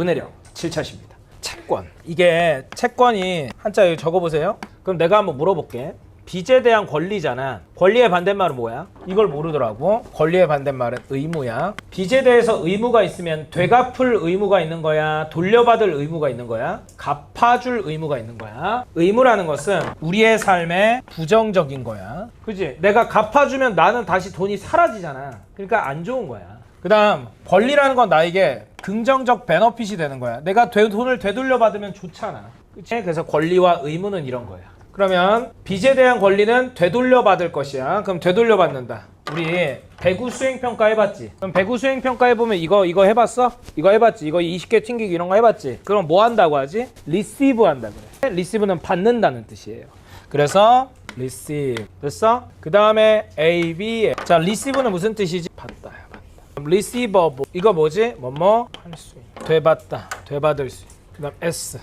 문해력 7차십니다. 채권. 이게 채권이 한자 여기 적어보세요. 그럼 내가 한번 물어볼게. 빚에 대한 권리잖아. 권리의 반대말은 뭐야? 이걸 모르더라고. 권리의 반대말은 의무야. 빚에 대해서 의무가 있으면 되갚을 의무가 있는 거야? 돌려받을 의무가 있는 거야? 갚아줄 의무가 있는 거야? 의무라는 것은 우리의 삶에 부정적인 거야. 그지? 내가 갚아주면 나는 다시 돈이 사라지잖아. 그러니까 안 좋은 거야. 그 다음 권리라는 건 나에게 긍정적 베너핏이 되는 거야. 내가 되- 돈을 되돌려 받으면 좋잖아. 그치? 그래서 권리와 의무는 이런 거야. 그러면 빚에 대한 권리는 되돌려 받을 것이야. 그럼 되돌려 받는다. 우리 배구 수행 평가 해봤지? 그럼 배구 수행 평가 해보면 이거 이거 해봤어? 이거 해봤지? 이거 20개 튕기기 이런 거 해봤지? 그럼 뭐 한다고 하지? 리시브 한다 그래. 리시브는 받는다는 뜻이에요. 그래서 receive 됐어? 그 다음에 A, B 자 receive는 무슨 뜻이지? 받다 receivable 이거 뭐지? 뭐뭐? 할 수 있는 되받다 되받을 수 있는 그 다음 S.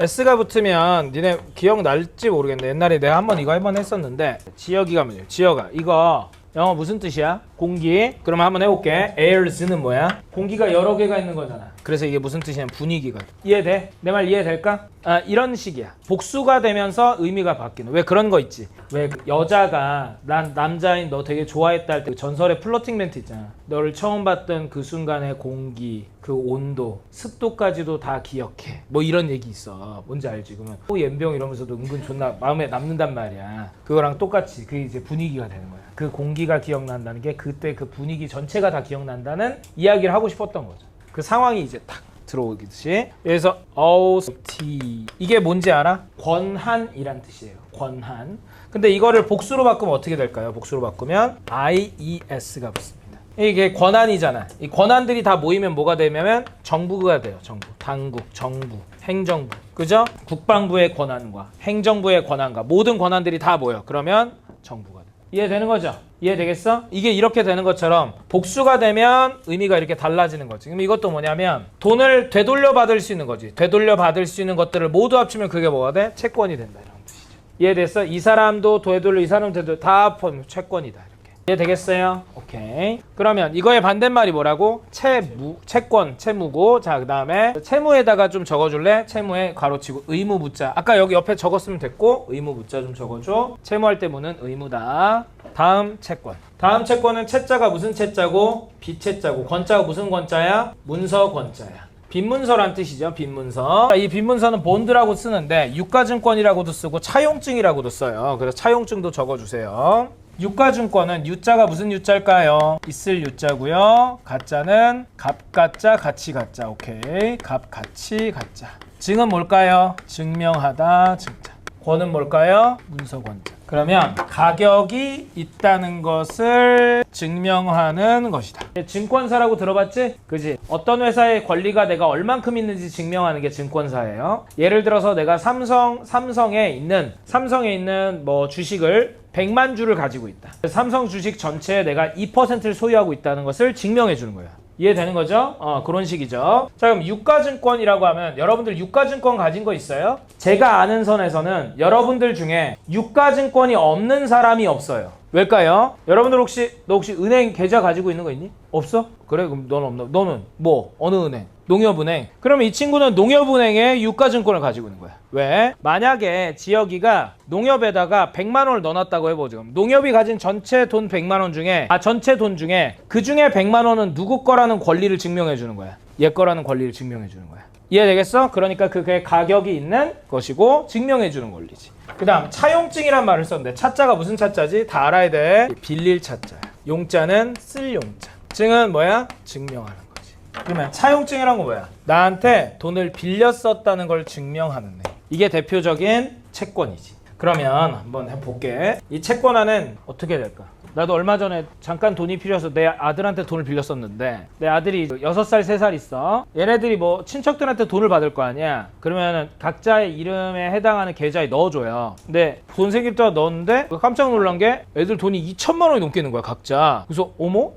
S가 붙으면 니네 기억날지 모르겠네. 옛날에 내가 한번 이거 한 번 했었는데 지역이가 뭐냐 지역아. 이거 영어 무슨 뜻이야? 공기. 그럼 한번 해볼게. Airs는 뭐야? 공기가 여러 개가 있는 거잖아. 그래서 이게 무슨 뜻이냐면 분위기가 이해돼? 내 말 이해될까? 아 이런 식이야. 복수가 되면서 의미가 바뀌는. 왜 그런 거 있지? 왜그 여자가 난 남자인 너 되게 좋아했다 할 때 전설의 플러팅 멘트 있잖아. 너를 처음 봤던 그 순간의 공기 그 온도 습도까지도 다 기억해. 뭐 이런 얘기 있어. 뭔지 알지? 그러면 또 연병 이러면서도 은근 존나 마음에 남는단 말이야. 그거랑 똑같이 그게 이제 분위기가 되는 거야. 그 공기가 기억난다는 게그 때 그 분위기 전체가 다 기억난다는 이야기를 하고 싶었던 거죠. 그 상황이 이제 탁 들어오듯이. 그래서 authority 이게 뭔지 알아? 권한이란 뜻이에요. 권한. 근데 이거를 복수로 바꾸면 어떻게 될까요? 복수로 바꾸면 IES가 붙습니다. 이게 권한이잖아. 이 권한들이 다 모이면 뭐가 되냐면 정부가 돼요 정부. 당국 정부 행정부. 그죠? 국방부의 권한과 행정부의 권한과 모든 권한들이 다 모여. 그러면 정부가 돼 이해되는 거죠? 이해되겠어? 이게 이렇게 되는 것처럼 복수가 되면 의미가 이렇게 달라지는 거지. 그럼 이것도 뭐냐면 돈을 되돌려 받을 수 있는 거지. 되돌려 받을 수 있는 것들을 모두 합치면 그게 뭐가 돼? 채권이 된다 이런 뜻이죠. 이해됐어? 이 사람도 되돌려 이 사람 되돌려 다 채권이다 이해되겠어요? 오케이. 그러면 이거의 반대말이 뭐라고? 채무, 채권, 채무고 자 그 다음에 채무에다가 좀 적어줄래? 채무에 가로치고 의무 묻자. 아까 여기 옆에 적었으면 됐고 의무 묻자 좀 적어줘. 채무할 때 무는 의무다. 다음 채권. 다음 채권은 채자가 무슨 채자고? 비채자고. 권자가 무슨 권자야? 문서 권자야. 빈문서란 뜻이죠. 빈문서. 이 빈문서는 본드라고 쓰는데 유가증권이라고도 쓰고 차용증이라고도 써요. 그래서 차용증도 적어주세요. 유가증권은 유자가 무슨 유자일까요? 있을 유자고요. 가짜는 값가짜 가치가짜. 오케이. 값가치 가짜. 증은 뭘까요? 증명하다 증자. 권은 뭘까요? 문서권자. 그러면 가격이 있다는 것을 증명하는 것이다. 증권사라고 들어봤지? 그지? 어떤 회사의 권리가 내가 얼만큼 있는지 증명하는 게 증권사예요. 예를 들어서 내가 삼성 삼성에 있는 삼성에 있는 뭐 주식을 100만 주를 가지고 있다. 삼성 주식 전체에 내가 2%를 소유하고 있다는 것을 증명해 주는 거야. 이해되는 거죠? 어, 그런 식이죠. 자, 그럼 유가증권이라고 하면 여러분들 유가증권 가진 거 있어요? 제가 아는 선에서는 여러분들 중에 유가증권이 없는 사람이 없어요. 왜일까요? 여러분들 혹시 너 혹시 은행 계좌 가지고 있는 거 있니? 없어? 그래 그럼 너는 없나? 너는 뭐 어느 은행? 농협은행. 그러면 이 친구는 농협은행에 유가증권을 가지고 있는 거야. 왜? 만약에 지역이가 농협에다가 100만 원을 넣어놨다고 해보 지금. 농협이 가진 전체 돈 100만 원 중에 아 전체 돈 중에 그 중에 100만 원은 누구 거라는 권리를 증명해 주는 거야. 얘 거라는 권리를 증명해 주는 거야. 이해되겠어? 그러니까 그게 가격이 있는 것이고 증명해 주는 권리지. 그다음 차용증이란 말을 썼는데 차자가 무슨 차자지? 다 알아야 돼. 빌릴 차자야. 용자는 쓸 용자. 증은 뭐야? 증명하는 거지. 그러면 차용증이란 건 뭐야? 나한테 돈을 빌려 썼다는 걸 증명하는 애. 이게 대표적인 채권이지. 그러면 한번 해볼게. 이 채권화는 어떻게 될까? 나도 얼마 전에 잠깐 돈이 필요해서 내 아들한테 돈을 빌렸었는데 내 아들이 6살, 3살 있어. 얘네들이 뭐 친척들한테 돈을 받을 거 아니야. 그러면 각자의 이름에 해당하는 계좌에 넣어줘요. 근데 돈 생길 때 넣었는데 깜짝 놀란 게 애들 돈이 2천만 원이 넘게 있는 거야, 각자. 그래서 어머?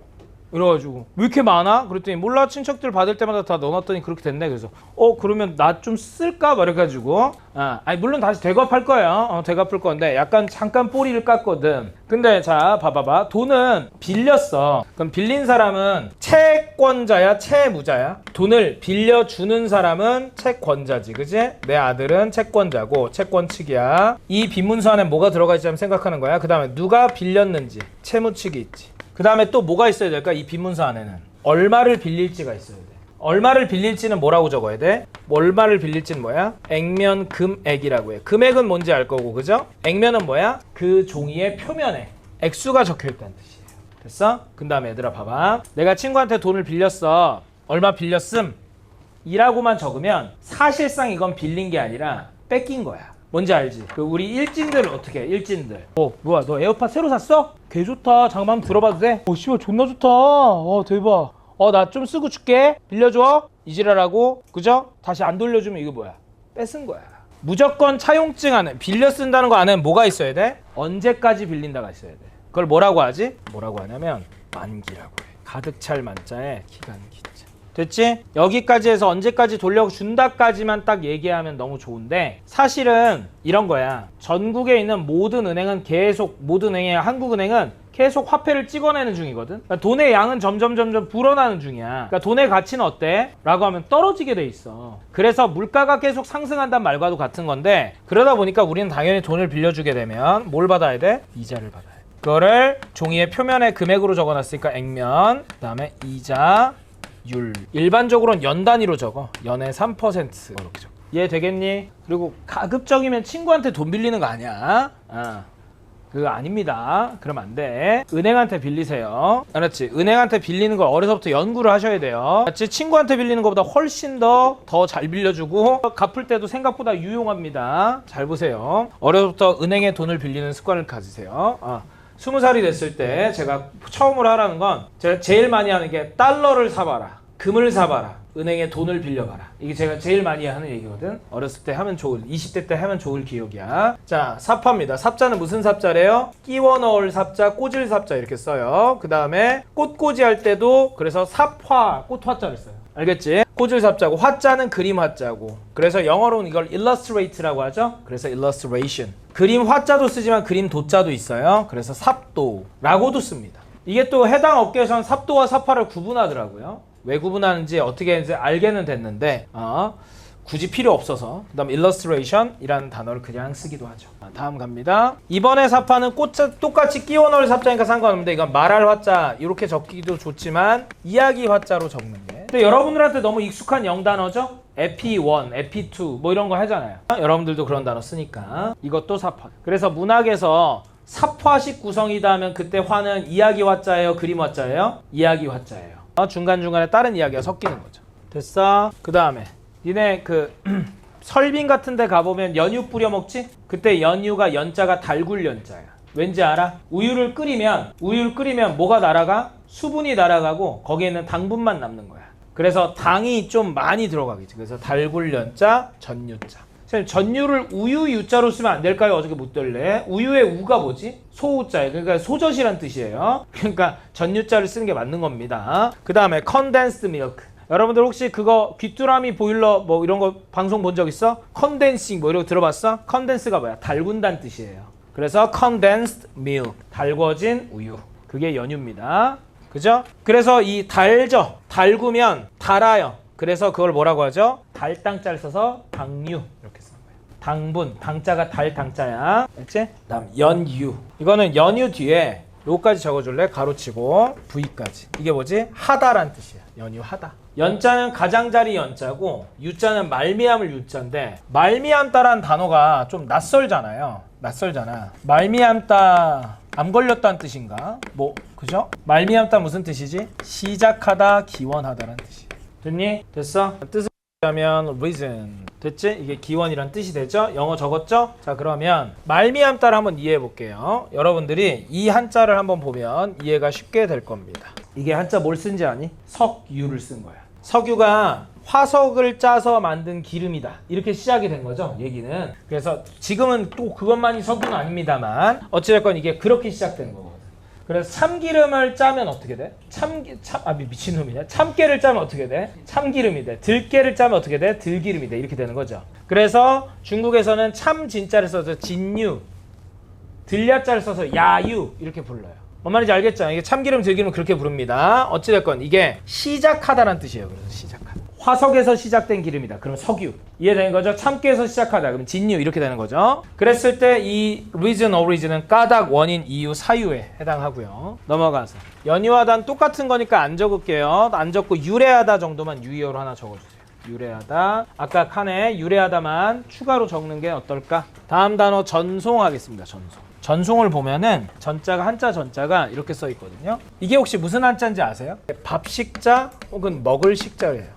이래가지고 왜 이렇게 많아? 그랬더니 몰라 친척들 받을 때마다 다 넣어놨더니 그렇게 됐네. 그래서 어 그러면 나 좀 쓸까? 말해가지고 아 아니 물론 다시 대갚할 거예요. 어, 대갚을 건데 약간 잠깐 꼬리를 깠거든. 근데 자 봐봐봐. 돈은 빌렸어. 그럼 빌린 사람은 채권자야? 채무자야? 돈을 빌려주는 사람은 채권자지 그지? 내 아들은 채권자고 채권 측이야. 이 빈문서 안에 뭐가 들어가 있지? 하면 생각하는 거야. 그 다음에 누가 빌렸는지 채무 측이 있지 그 다음에 또 뭐가 있어야 될까? 이 빈문서 안에는 얼마를 빌릴지가 있어야 돼. 얼마를 빌릴지는 뭐라고 적어야 돼? 얼마를 빌릴지는 뭐야? 액면 금액이라고 해. 금액은 뭔지 알 거고, 그죠? 액면은 뭐야? 그 종이의 표면에 액수가 적혀 있다는 뜻이에요. 됐어? 그 다음에 얘들아 봐봐. 내가 친구한테 돈을 빌렸어. 얼마 빌렸음? 이라고만 적으면 사실상 이건 빌린 게 아니라 뺏긴 거야. 뭔지 알지? 그 우리 일진들 어떻게 해? 일진들. 어 뭐야 너 에어팟 새로 샀어? 개 좋다. 잠깐만 한번 들어봐도 돼? 어 씨발 존나 좋다. 어 대박. 어 나 좀 쓰고 줄게. 빌려줘. 이지랄하고 그죠? 다시 안 돌려주면 이거 뭐야? 뺏은 거야. 무조건 차용증 안에 빌려 쓴다는 거 안에 뭐가 있어야 돼? 언제까지 빌린다가 있어야 돼. 그걸 뭐라고 하지? 뭐라고 하냐면 만기라고 해. 가득 찰 만자에 기간 기자. 됐지? 여기까지 해서 언제까지 돌려준다까지만 딱 얘기하면 너무 좋은데 사실은 이런 거야. 전국에 있는 모든 은행은 계속 모든 은행의 한국은행은 계속 화폐를 찍어내는 중이거든. 그러니까 돈의 양은 점점 점점 불어나는 중이야. 그러니까 돈의 가치는 어때? 라고 하면 떨어지게 돼 있어. 그래서 물가가 계속 상승한다는 말과도 같은 건데 그러다 보니까 우리는 당연히 돈을 빌려주게 되면 뭘 받아야 돼? 이자를 받아야 돼. 그거를 종이의 표면에 금액으로 적어놨으니까 액면, 그다음에 이자, 율. 일반적으로는 연 단위로 적어. 연에 3% 이렇게 적어. 이해 되겠니? 그리고 가급적이면 친구한테 돈 빌리는 거 아니야. 아. 그거 아닙니다. 그러면 안 돼. 은행한테 빌리세요. 알았지? 은행한테 빌리는 걸 어려서부터 연구를 하셔야 돼요. 알았지? 친구한테 빌리는 것보다 훨씬 더 더 잘 빌려주고 갚을 때도 생각보다 유용합니다. 잘 보세요. 어려서부터 은행에 돈을 빌리는 습관을 가지세요. 아. 스무 살이 됐을 때 제가 처음으로 하라는 건 제가 제일 많이 하는 게 달러를 사봐라. 금을 사봐라. 은행에 돈을 빌려봐라. 이게 제가 제일 많이 하는 얘기거든. 어렸을 때 하면 좋을, 20대 때 하면 좋을 기억이야. 자, 삽화입니다. 삽자는 무슨 삽자래요? 끼워 넣을 삽자, 꽂을 삽자 이렇게 써요. 그 다음에 꽃꽂이 할 때도 그래서 삽화, 꽃화자를 써요. 알겠지? 꽂을 삽자고 화자는 그림 화자고 그래서 영어로는 이걸 illustrate라고 하죠. 그래서 illustration. 그림 화자도 쓰지만 그림 도자도 있어요. 그래서 삽도라고도 씁니다. 이게 또 해당 업계에서는 삽도와 삽화를 구분하더라고요. 왜 구분하는지 어떻게 이제 알게는 됐는데 어, 굳이 필요 없어서 그 다음 illustration이라는 단어를 그냥 쓰기도 하죠. 아, 다음 갑니다. 이번에 삽화는 꽃자 똑같이 끼워 넣을 삽자니까 상관없는데 이건 말할 화자 이렇게 적기도 좋지만 이야기 화자로 적는 게. 근데 여러분들한테 너무 익숙한 영단어죠? 에피1, 에피2 뭐 이런 거 하잖아요. 아, 여러분들도 그런 단어 쓰니까 이것도 삽화. 그래서 문학에서 삽화식 구성이다 하면 그때 화는 이야기 화자예요, 그림 화자예요? 이야기 화자예요. 어, 중간중간에 다른 이야기가 섞이는 거죠. 됐어? 그 다음에 니네 그 설빙 같은 데 가보면 연유 뿌려 먹지? 그때 연유가 연자가 달굴 연자야. 왠지 알아? 우유를 끓이면 우유를 끓이면 뭐가 날아가? 수분이 날아가고 거기에 있는 당분만 남는 거야. 그래서 당이 좀 많이 들어가겠지. 그래서 달굴 연자, 전유자. 선생님 전유를 우유 유자로 쓰면 안 될까요? 어저께 못 들래? 우유의 우가 뭐지? 소우자예요. 그러니까 소젖이란 뜻이에요. 그러니까 전유자를 쓰는 게 맞는 겁니다. 그 다음에 condensed milk. 여러분들 혹시 그거 귀뚜라미 보일러 뭐 이런 거 방송 본 적 있어? 컨덴싱 뭐 이런 거 들어봤어? 컨덴스가 뭐야? 달군다는 뜻이에요. 그래서 condensed milk. 달궈진 우유. 그게 연유입니다. 그죠? 그래서 이 달죠. 달구면 달아요. 그래서 그걸 뭐라고 하죠? 달당자를 써서 당유 이렇게 쓰는 거예요. 당분, 당자가 달 당자야. 알지? 다음 연유. 이거는 연유 뒤에 요까지 적어줄래? 가로치고 V까지. 이게 뭐지? 하다란 뜻이야. 연유하다. 연자는 가장자리 연자고 유자는 말미암을 유자인데 말미암다란 단어가 좀 낯설잖아요. 낯설잖아. 말미암다 암 걸렸다는 뜻인가? 뭐 그죠? 말미암다 무슨 뜻이지? 시작하다, 기원하다란 뜻이야. 됐니? 됐어? 뜻을 하면 reason 됐지? 이게 기원이란 뜻이 되죠? 영어 적었죠? 자 그러면 말미암다를 한번 이해해 볼게요. 여러분들이 이 한자를 한번 보면 이해가 쉽게 될 겁니다. 이게 한자 뭘 쓴지 아니? 석유를 쓴 거야. 석유가 화석을 짜서 만든 기름이다. 이렇게 시작이 된 거죠, 얘기는. 그래서 지금은 또 그것만이 석유는 아닙니다만 어찌됐건 이게 그렇게 시작된 거거든. 그래서 참기름을 짜면 어떻게 돼? 참기 참아 미친놈이네. 참깨를 짜면 어떻게 돼? 참기름이 돼. 들깨를 짜면 어떻게 돼? 들기름이 돼. 이렇게 되는 거죠. 그래서 중국에서는 참 진짜를 써서 진유, 들야자를 써서 야유 이렇게 불러요. 뭔 말인지 알겠죠? 이게 참기름, 들기름 그렇게 부릅니다. 어찌 됐건 이게 시작하다라는 뜻이에요. 그래서 시작하다. 화석에서 시작된 기름이다. 그럼 석유. 이해되는 거죠? 참깨에서 시작하다. 그럼 진유 이렇게 되는 거죠. 그랬을 때 이 reason, origin은 까닭, 원인, 이유, 사유에 해당하고요. 넘어가서 연유하다는 똑같은 거니까 안 적을게요. 안 적고 유래하다 정도만 유의어로 하나 적어주세요. 유래하다. 아까 칸에 유래하다만 추가로 적는 게 어떨까? 다음 단어 전송하겠습니다. 전송. 전송을 보면은 전자가 한자 전자가 이렇게 써 있거든요. 이게 혹시 무슨 한자인지 아세요? 밥식자 혹은 먹을 식자예요.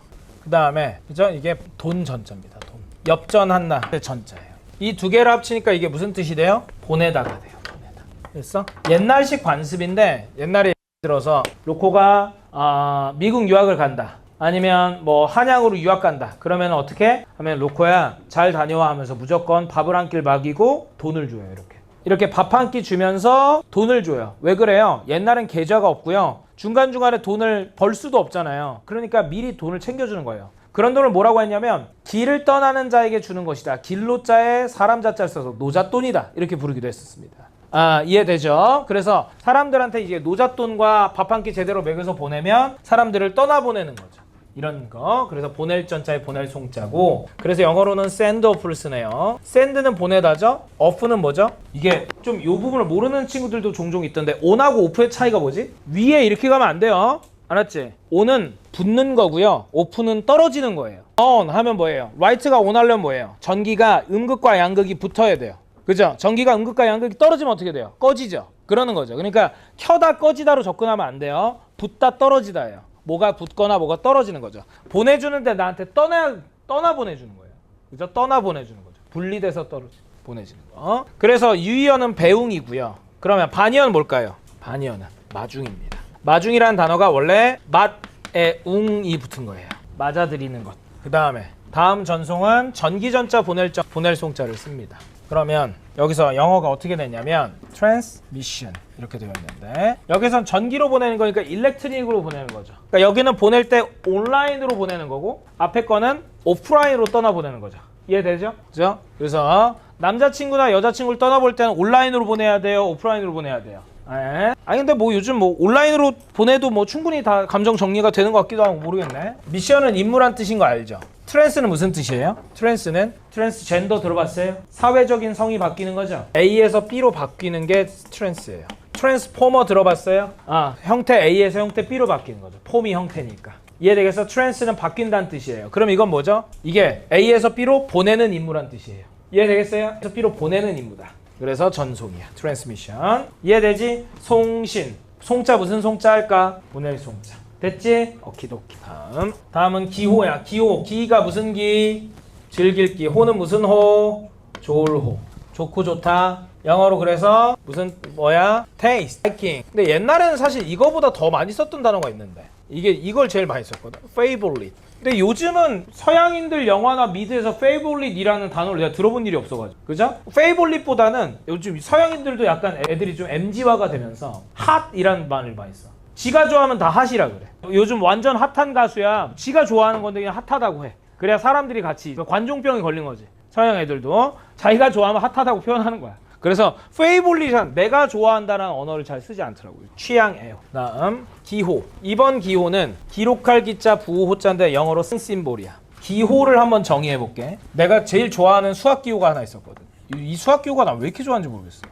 그 다음에 그죠? 이게 돈 전자입니다. 돈. 엽전 한나 전자예요. 이 두 개를 합치니까 이게 무슨 뜻이 돼요? 보내다가 돼요. 보내다. 됐어? 옛날식 관습인데 옛날에 들어서 로코가 아, 미국 유학을 간다. 아니면 뭐 한양으로 유학 간다. 그러면 어떻게? 하면 로코야 잘 다녀와 하면서 무조건 밥을 한 끼를 먹이고 돈을 줘요. 이렇게. 이렇게 밥 한 끼 주면서 돈을 줘요. 왜 그래요? 옛날엔 계좌가 없고요. 중간중간에 돈을 벌 수도 없잖아요. 그러니까 미리 돈을 챙겨주는 거예요. 그런 돈을 뭐라고 했냐면 길을 떠나는 자에게 주는 것이다. 길로 자에 사람 자자를 써서 노잣돈이다. 이렇게 부르기도 했었습니다. 아, 이해되죠? 그래서 사람들한테 이제 노잣돈과 밥 한 끼 제대로 먹여서 보내면 사람들을 떠나보내는 거죠. 이런 거. 그래서 보낼 전자에 보낼 송자고. 그래서 영어로는 send off를 쓰네요. send는 보내다죠. off는 뭐죠? 이게 좀 이 부분을 모르는 친구들도 종종 있던데 on하고 off의 차이가 뭐지? 위에 이렇게 가면 안 돼요. 알았지? on은 붙는 거고요. off는 떨어지는 거예요. on 하면 뭐예요? right가 on 하려면 뭐예요? 전기가 음극과 양극이 붙어야 돼요. 그죠? 전기가 음극과 양극이 떨어지면 어떻게 돼요? 꺼지죠. 그러는 거죠. 그러니까 켜다 꺼지다로 접근하면 안 돼요. 붙다 떨어지다예요. 뭐가 붙거나 뭐가 떨어지는 거죠. 보내주는데 나한테 떠나 떠나 보내주는 거예요. 그죠? 떠나 보내주는 거죠. 분리돼서 떨어 보내지는 거. 그래서 유의어는 배웅이고요. 그러면 반의어는 뭘까요? 반의어는 마중입니다. 마중이라는 단어가 원래 맛에 웅이 붙은 거예요. 맞아들이는 것. 그 다음에 다음 전송은 전기전자 보낼 전 보낼 송자를 씁니다. 그러면 여기서 영어가 어떻게 되냐면 transmission 이렇게 되어 있는데 여기선 전기로 보내는 거니까 일렉트릭으로 보내는 거죠. 그러니까 여기는 보낼 때 온라인으로 보내는 거고 앞에 거는 오프라인으로 떠나 보내는 거죠. 이해되죠? 그죠? 그래서 남자친구나 여자친구를 떠나볼 때는 온라인으로 보내야 돼요, 오프라인으로 보내야 돼요. 예. 아니 근데 뭐 요즘 뭐 온라인으로 보내도 뭐 충분히 다 감정 정리가 되는 것 같기도 하고 모르겠네. 미션은 인물한 뜻인 거 알죠? 트랜스는 무슨 뜻이에요? 트랜스는 트랜스젠더 들어봤어요? 사회적인 성이 바뀌는 거죠. A에서 B로 바뀌는 게 트랜스예요. 트랜스포머 들어봤어요? 아 형태 A에서 형태 B로 바뀌는 거죠. 폼이 형태니까. 이해되겠어? 트랜스는 바뀐다는 뜻이에요. 그럼 이건 뭐죠? 이게 A에서 B로 보내는 임무란 뜻이에요. 이해되겠어요? 그래서 B로 보내는 임무다. 그래서 전송이야. 트랜스미션. 이해되지? 송신. 송자 무슨 송자 할까? 보낼 송자. 됐지? 오키도키. 다음. 다음은 기호야. 기호. 기가 무슨 기? 즐길 기. 호는 무슨 호? 좋을 호. 좋고 좋다. 영어로 그래서 무슨 뭐야? taste, liking. 근데 옛날에는 사실 이거보다 더 많이 썼던 단어가 있는데 이게 이걸 제일 많이 썼거든. favorite. 근데 요즘은 서양인들 영화나 미드에서 favorite이라는 단어를 내가 들어본 일이 없어가지고 그죠? favorite보다는 요즘 서양인들도 약간 애들이 좀 MG화가 되면서 hot이라는 말을 많이 써. 지가 좋아하면 다 핫이라 그래. 요즘 완전 핫한 가수야. 지가 좋아하는 건데 그냥 핫하다고 해. 그래야 사람들이 같이 관종병이 걸린 거지. 서양 애들도 자기가 좋아하면 핫하다고 표현하는 거야. 그래서 페이볼리션 내가 좋아한다는 언어를 잘 쓰지 않더라고요. 취향에요. 다음 기호. 이번 기호는 기록할 기자 부호자인데 영어로 쓴 심볼이야. 기호를 한번 정의해 볼게. 내가 제일 좋아하는 수학 기호가 하나 있었거든. 이, 이 수학 기호가 나 왜 이렇게 좋아하는지 모르겠어.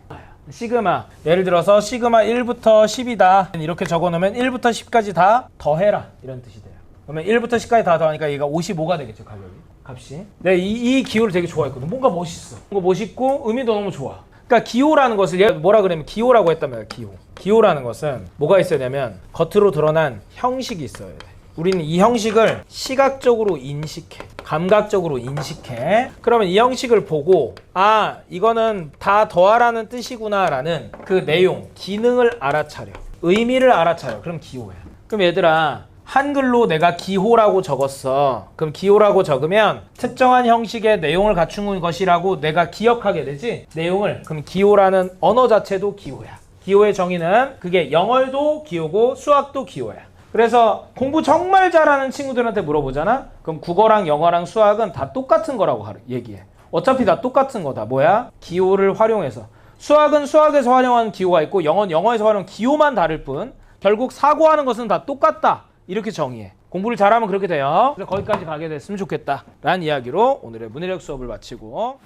시그마. 예를 들어서 시그마 1부터 10이다. 이렇게 적어 놓으면 1부터 10까지 다 더해라. 이런 뜻이 돼요. 그러면 1부터 10까지 다 더하니까 얘가 55가 되겠죠, 가격이. 값이. 내가 이, 이 기호를 되게 좋아했거든. 뭔가 멋있어. 뭔가 멋있고 의미도 너무 좋아. 그러니까 기호라는 것을 얘 뭐라 그러면 기호라고 했단 말이야, 기호. 기호라는 것은 뭐가 있어야 되냐면 겉으로 드러난 형식이 있어야 돼. 우리는 이 형식을 시각적으로 인식해. 감각적으로 인식해. 그러면 이 형식을 보고 아, 이거는 다 더하라는 뜻이구나라는 그 내용, 기능을 알아차려. 의미를 알아차려. 그럼 기호야. 그럼 얘들아, 한글로 내가 기호라고 적었어. 그럼 기호라고 적으면 특정한 형식의 내용을 갖춘 것이라고 내가 기억하게 되지. 내용을. 그럼 기호라는 언어 자체도 기호야. 기호의 정의는 그게 영어도 기호고 수학도 기호야. 그래서 공부 정말 잘하는 친구들한테 물어보잖아. 그럼 국어랑 영어랑 수학은 다 똑같은 거라고 얘기해. 어차피 다 똑같은 거다. 뭐야? 기호를 활용해서. 수학은 수학에서 활용하는 기호가 있고 영어는 영어에서 활용하는 기호만 다를 뿐 결국 사고하는 것은 다 똑같다. 이렇게 정의해. 공부를 잘하면 그렇게 돼요. 그래서 거기까지 가게 됐으면 좋겠다. 라는 이야기로 오늘의 문해력 수업을 마치고